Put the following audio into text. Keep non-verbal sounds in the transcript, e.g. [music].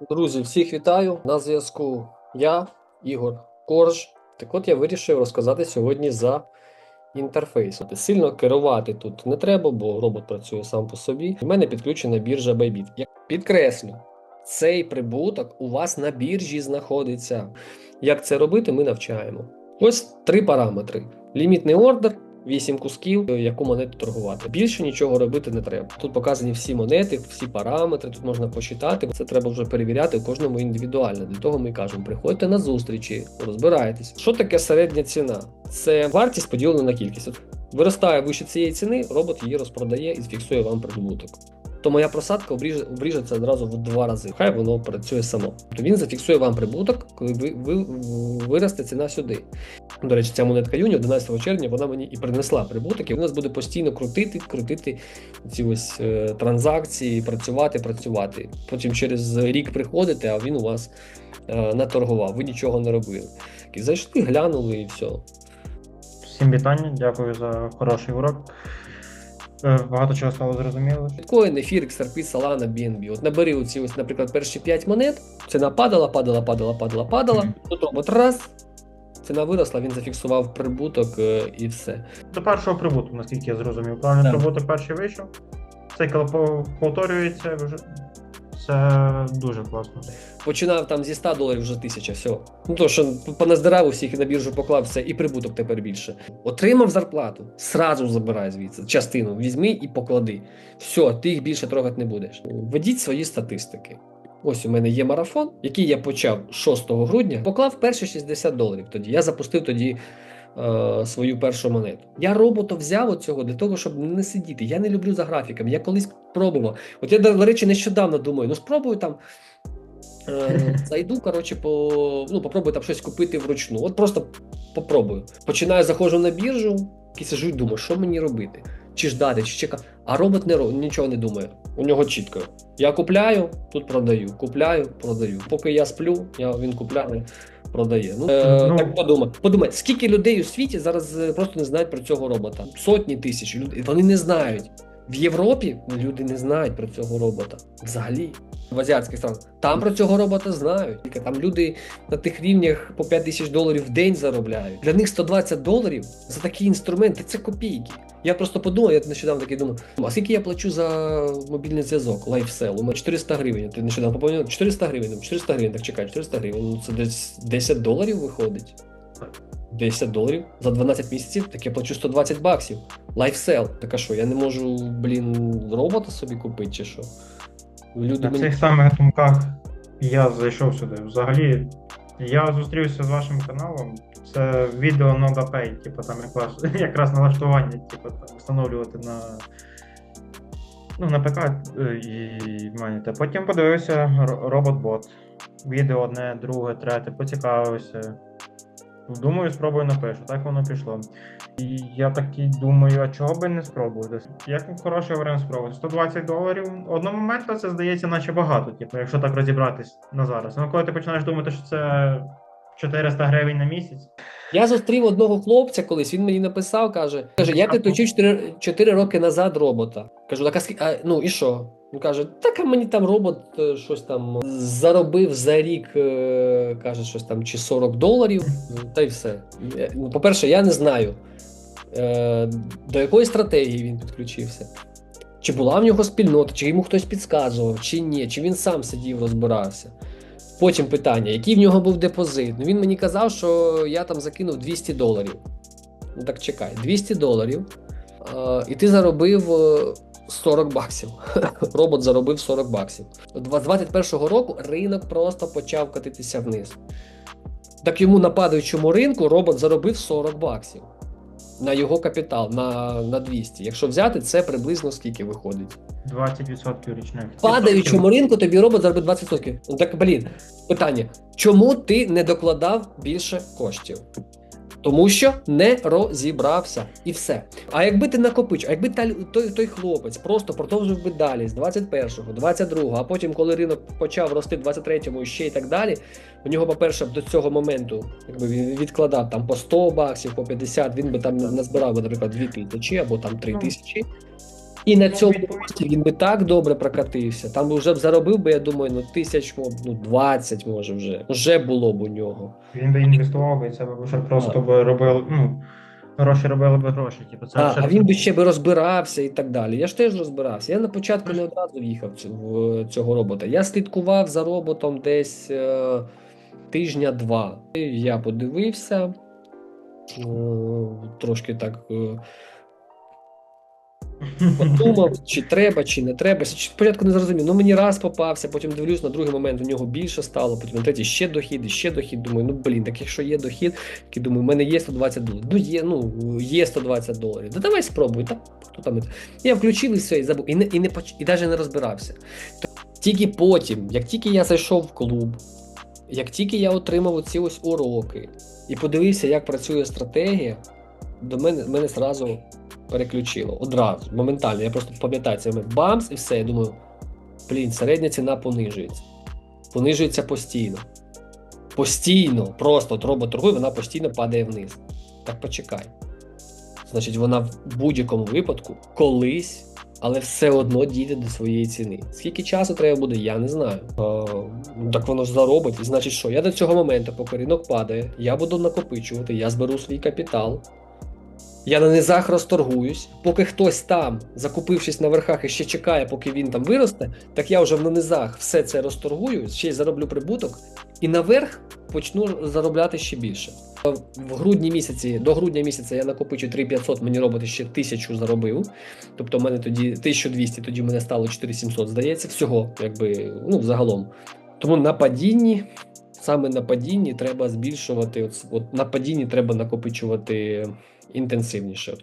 Друзі, всіх вітаю. На зв'язку я, Ігор Корж. Так от я вирішив розказати сьогодні за інтерфейс. Сильно керувати тут не треба, бо робот працює сам по собі. У мене підключена біржа Bybit. Я підкреслю, цей прибуток у вас на біржі знаходиться. Як це робити, ми навчаємо. Ось три параметри: лімітний ордер. 8 кусків, яку монету торгувати. Більше нічого робити не треба. Тут показані всі монети, всі параметри. Тут можна посчитати. Це треба вже перевіряти кожному індивідуально. Для того ми кажемо: приходьте на зустрічі, розбирайтесь. Що таке середня ціна? Це вартість поділена на кількість. Виростає вище цієї ціни, робот її розпродає і фіксує вам прибуток. То моя просадка обріжеться одразу в два рази. Хай воно працює само. То він зафіксує вам прибуток, коли ви, ви виросте ціна сюди. До речі, ця монетка Юні 11 червня вона мені і принесла прибуток, і вона нас буде постійно крутити, крутити ці ось е, транзакції, працювати, працювати. Потім через рік приходите, а він у вас е, наторгував, ви нічого не робили. І зайшли, глянули і все. Всім вітання, дякую за хороший урок. Е, Багато чого стало зрозуміло. Біткоін, ефір, XRP, Solana, BNB. От набери оці ось, наприклад, перші 5 монет, ціна падала, падала, падала, падала, падала. Мгм. Тут робот раз, ціна виросла, він зафіксував прибуток е, і все. До першого прибутку, наскільки я зрозумів. Правильно, Так. прибуток перший вийшов. Цикл повторюється вже. Це дуже класно. Починав там зі 100 доларів вже 1000, все. Ну то, що поназдирав усіх і на біржу поклав все, і прибуток тепер більше. Отримав зарплату, сразу забирай звідси. Частину візьми і поклади. Все, ти їх більше трогати не будеш. Введіть свої статистики. Ось у мене є марафон, який я почав 6 грудня, поклав перші 60 доларів. Тоді я запустив тоді е, свою першу монету. Я робота взяв оцього для того, щоб не сидіти. Я не люблю за графіками. Я колись пробував. От я, до речі, нещодавно думаю, ну спробую там. Е, [laughs] Зайду, коротше, по, ну, попробую там щось купити вручну. От просто попробую. Починаю, заходжу на біржу і сижу і думаю, що мені робити? Чи ждати, чи чекати. А робот не нічого не думає. У нього чітко. Я купляю, тут продаю. Купляю, продаю. Поки я сплю, я, він купляє, продає. Ну, е, Ну. так подумай. Подумай, скільки людей у світі зараз е, просто не знають про цього робота. Сотні тисяч людей. Вони не знають. В Європі люди не знають про цього робота. Взагалі. В азіатських странах. Там про цього робота знають. Там люди на тих рівнях по 5 тисяч доларів в день заробляють. Для них 120 доларів за такі інструменти це копійки. Я просто подумав, я нещодавно такий думав, а скільки я плачу за мобільний зв'язок, лайфсел? У мене 400 гривень. Ти нещодавно поповнив 400 гривень, 400 гривень, так чекай, 400 гривень. Ну це десь 10 доларів виходить. 10 доларів за 12 місяців, так я плачу 120 баксів. Лайфсел. Так а що, я не можу, блін, робота собі купити чи що? Люди На мені цих самих думках я зайшов сюди. Взагалі, я зустрівся з вашим каналом. Це відео Noda Pay, типу там якраз, [laughs] якраз налаштування, типу там встановлювати на. Ну, на ПК е, і. Та Потім подивився робот-бот. Відео одне, друге, третє, поцікавився. Думаю, спробую напишу. Так воно пішло. І я такий думаю, а чого би не спробувати? Як хороший варіант спробувати? 120 доларів одного моменту це здається, наче багато, типу, якщо так розібратись на зараз. Ну, коли ти починаєш думати, що це 400 гривень на місяць, Я зустрів одного хлопця колись, він мені написав, каже, каже, я ти точив 4, 4 роки назад робота. Кажу, так а, а ну і що? Він каже, так а мені там робот е, щось там заробив за рік, е, каже, щось там чи 40 доларів, та й все. Ну, По-перше, я не знаю, е, до якої стратегії він підключився. Чи була в нього спільнота, чи йому хтось підказував, чи ні, чи він сам сидів, розбирався. Потім питання, який в нього був депозит. Ну він мені казав, що я там закинув 200 доларів. Ну так чекай, 200 доларів, і ти заробив 40 баксів. [laughs] Робот заробив 40 баксів. З 21-го року ринок просто почав катитися вниз. Так йому на падаючому ринку робот заробив 40 баксів на його капітал, на, на 200. Якщо взяти, це приблизно скільки виходить? 20% річних. Падаючому ринку тобі робот заробить 20%. Ну так, блін, питання: чому ти не докладав більше коштів? Тому що не розібрався і все. А якби ти накопичив, а якби той, той хлопець просто продовжив би далі з 21-го, 22-го, а потім, коли ринок почав рости 23-му і ще і так далі, у нього, по-перше, до цього моменту, якби він відкладав там по 100 баксів, по 50, він би там назбирав, би, наприклад, 2 тисячі або там 3 Ну. тисячі. І на цьому рості він би так добре прокатився. Там би вже б заробив би, я думаю, ну тисяч, ну 20 може вже. Вже було б у нього. Він би інвестував і це би вже просто би робив, ну, гроші робили би гроші. Типу, це А, а він би ще би розбирався і так далі. Я ж теж розбирався. Я на початку не одразу в'їхав в цього робота. Я слідкував за роботом десь е, тижня-два. Я подивився. е, Трошки так е, подумав, чи треба, чи не треба. Спочатку не зрозумів. Ну мені раз попався, потім дивлюсь, на другий момент у нього більше стало, потім на третій ще дохід, і ще дохід. Думаю, ну блін, так якщо є дохід, такий думаю, у мене є 120 доларів. Ну є, ну є 120 доларів. Да давай спробуй. Та хто там. Я включив і все, і забув. І не і не і навіть не розбирався. Тільки потім, як тільки я зайшов в клуб, як тільки я отримав оці ось уроки і подивився, як працює стратегія, до мене мене зразу переключило. Одразу, моментально. Я просто пам'ятаю цей момент. Бамс, і все. Я думаю, блін, середня ціна понижується. Понижується постійно. Постійно, просто от робот торгує, вона постійно падає вниз. Так почекай. Значить, вона в будь-якому випадку колись, але все одно дійде до своєї ціни. Скільки часу треба буде, я не знаю. А, ну, так воно ж заробить. І значить, що я до цього моменту, поки ринок падає, я буду накопичувати, я зберу свій капітал. Я на низах розторгуюсь, поки хтось там, закупившись на верхах, і ще чекає, поки він там виросте, так я вже на низах все це розторгую, ще й зароблю прибуток, і наверх почну заробляти ще більше. В грудні місяці, до грудня місяця я накопичу 3500, мені робити ще 1000 заробив. Тобто в мене тоді 1200, тоді мене стало 4700, здається, всього, якби, ну, загалом. Тому на падінні, саме на падінні треба збільшувати, от, от на падінні треба накопичувати інтенсивніше.